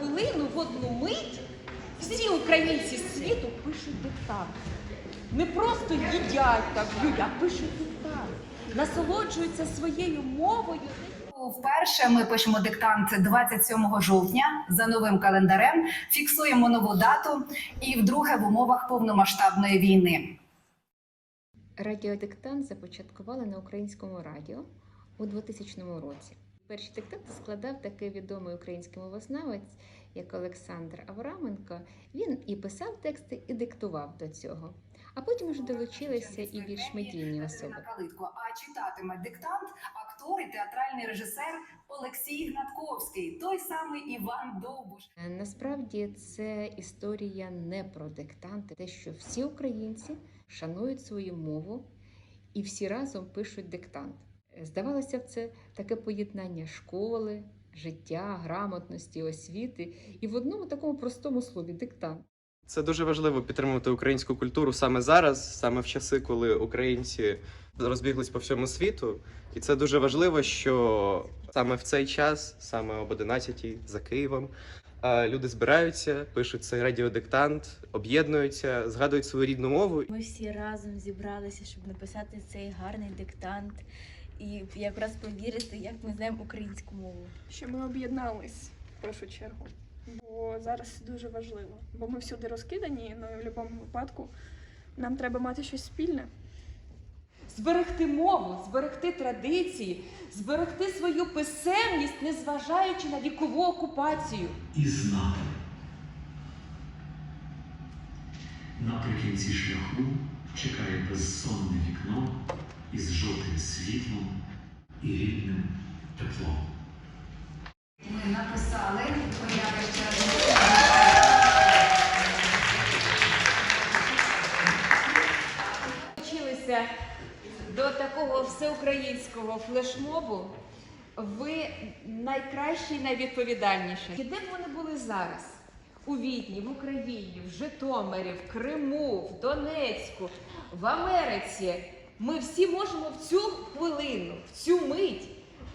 хвилину, в одну мить всі українці світу пишуть диктант. Не просто їдять так, а пишуть диктант. Насолоджуються своєю мовою. Вперше ми пишемо диктант 27 жовтня за новим календарем, фіксуємо нову дату і вдруге в умовах повномасштабної війни. Радіодиктант започаткували на українському радіо у 2000 році. Перші диктанти складав такий відомий український мовознавець, як Олександр Авраменко. Він і писав тексти, і диктував до цього. А потім вже долучилися і більш медійні особи. А читатиме диктант актор і театральний режисер Олексій Гнатковський, той самий Іван Довбуш. Е, Насправді це історія не про диктанти, те, що всі українці шанують свою мову і всі разом пишуть диктант. Е, Здавалося б, це таке поєднання школи, життя, грамотності, освіти і в одному такому простому слові диктант. Це дуже важливо підтримувати українську культуру саме зараз, саме в часи, коли українці розбіглись по всьому світу. І це дуже важливо, що саме в цей час, саме об 11 за Києвом, е, люди збираються, пишуть цей радіодиктант, об'єднуються, згадують свою рідну мову. Ми всі разом зібралися, щоб написати цей гарний диктант і якраз повірити, як ми знаємо українську мову. що ми об'єднались в першу чергу. Бо зараз це дуже важливо. Бо ми всюди розкидані, ну і в будь-якому випадку нам треба мати щось спільне. Зберегти мову, зберегти традиції, зберегти свою писемність, незважаючи на вікову окупацію. і знати. Наприкінці шляху чекає безсонне вікно із жовтим світлом і рідним теплом. Ми написали появи ще Долучилися до такого всеукраїнського флешмобу. Ви найкращі і найвідповідальніші. І де б вони були зараз? У Відні, в Україні, в Житомирі, в Криму, в Донецьку, в Америці. Ми всі можемо в цю хвилину, в цю мить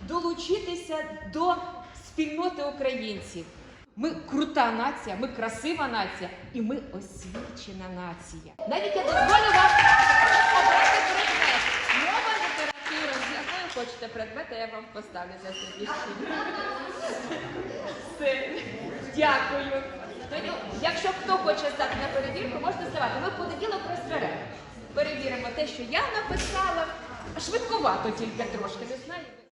долучитися до спільноти українців. Ми крута нація, ми красива нація і ми освічена нація. Навіть я дозволю вам обрати предмет. Мова література, з якою хочете предмет, а я вам поставлю за сьогоднішній. Все. Дякую. Якщо хто хоче стати на перевірку, можете ставати. Ми в понеділок розберемо. Те, що я написала. Швидковато тільки трошки, не знаю.